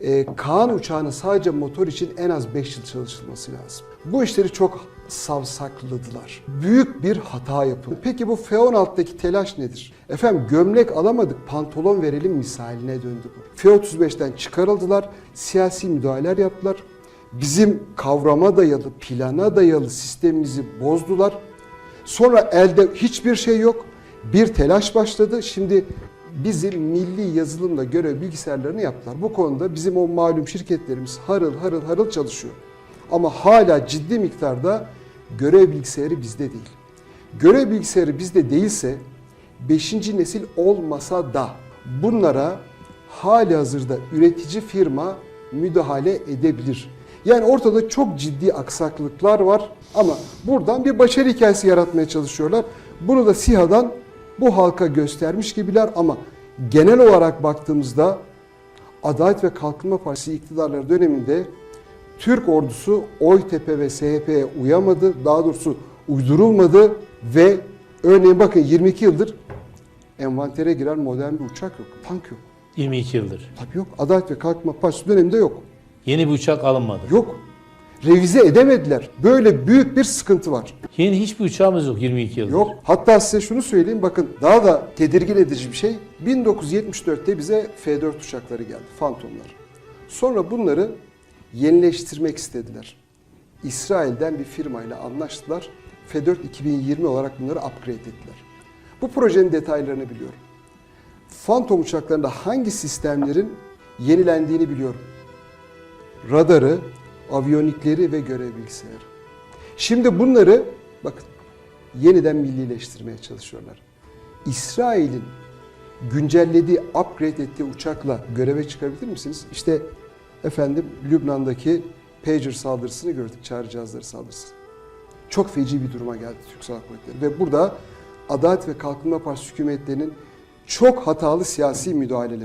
e, Kaan uçağının sadece motor için en az 5 yıl çalışılması lazım. Bu işleri çok savsakladılar. Büyük bir hata yapıldı. Peki bu F-16'daki telaş nedir? Efendim gömlek alamadık, pantolon verelim misaline döndü bu. F-35'ten çıkarıldılar, siyasi müdahaleler yaptılar. Bizim kavrama dayalı, plana dayalı sistemimizi bozdular. Sonra elde hiçbir şey yok. Bir telaş başladı. Şimdi bizim milli yazılımla görev bilgisayarlarını yaptılar. Bu konuda bizim o malum şirketlerimiz harıl harıl harıl çalışıyor. Ama hala ciddi miktarda görev bilgisayarı bizde değil. Görev bilgisayarı bizde değilse 5. nesil olmasa da bunlara hali hazırda üretici firma müdahale edebilir. Yani ortada çok ciddi aksaklıklar var ama buradan bir başarı hikayesi yaratmaya çalışıyorlar. Bunu da SİHA'dan bu halka göstermiş gibiler ama genel olarak baktığımızda Adalet ve Kalkınma Partisi iktidarları döneminde Türk ordusu OYTP ve SHP'ye uyamadı. Daha doğrusu uydurulmadı ve örneğin bakın 22 yıldır envantere giren modern bir uçak yok. Tank yok. 22 yıldır. Tabii yok. Adalet ve Kalkınma Partisi döneminde yok. Yeni bir uçak alınmadı. Yok. Revize edemediler. Böyle büyük bir sıkıntı var. Yeni hiçbir uçağımız yok 22 yıldır. Yok. Hatta size şunu söyleyeyim bakın daha da tedirgin edici bir şey. 1974'te bize F-4 uçakları geldi. Phantomlar. Sonra bunları yenileştirmek istediler. İsrail'den bir firmayla anlaştılar. F-4 2020 olarak bunları upgrade ettiler. Bu projenin detaylarını biliyorum. Phantom uçaklarında hangi sistemlerin yenilendiğini biliyorum. Radarı, aviyonikleri ve görev bilgisayarı. Şimdi bunları bakın yeniden millileştirmeye çalışıyorlar. İsrail'in güncellediği, upgrade ettiği uçakla göreve çıkabilir misiniz? İşte efendim Lübnan'daki pager saldırısını gördük, çağrı cihazları saldırısı. Çok feci bir duruma geldi Türk Silahlı Kuvvetleri ve burada Adalet ve Kalkınma Partisi hükümetlerinin çok hatalı siyasi müdahaleleri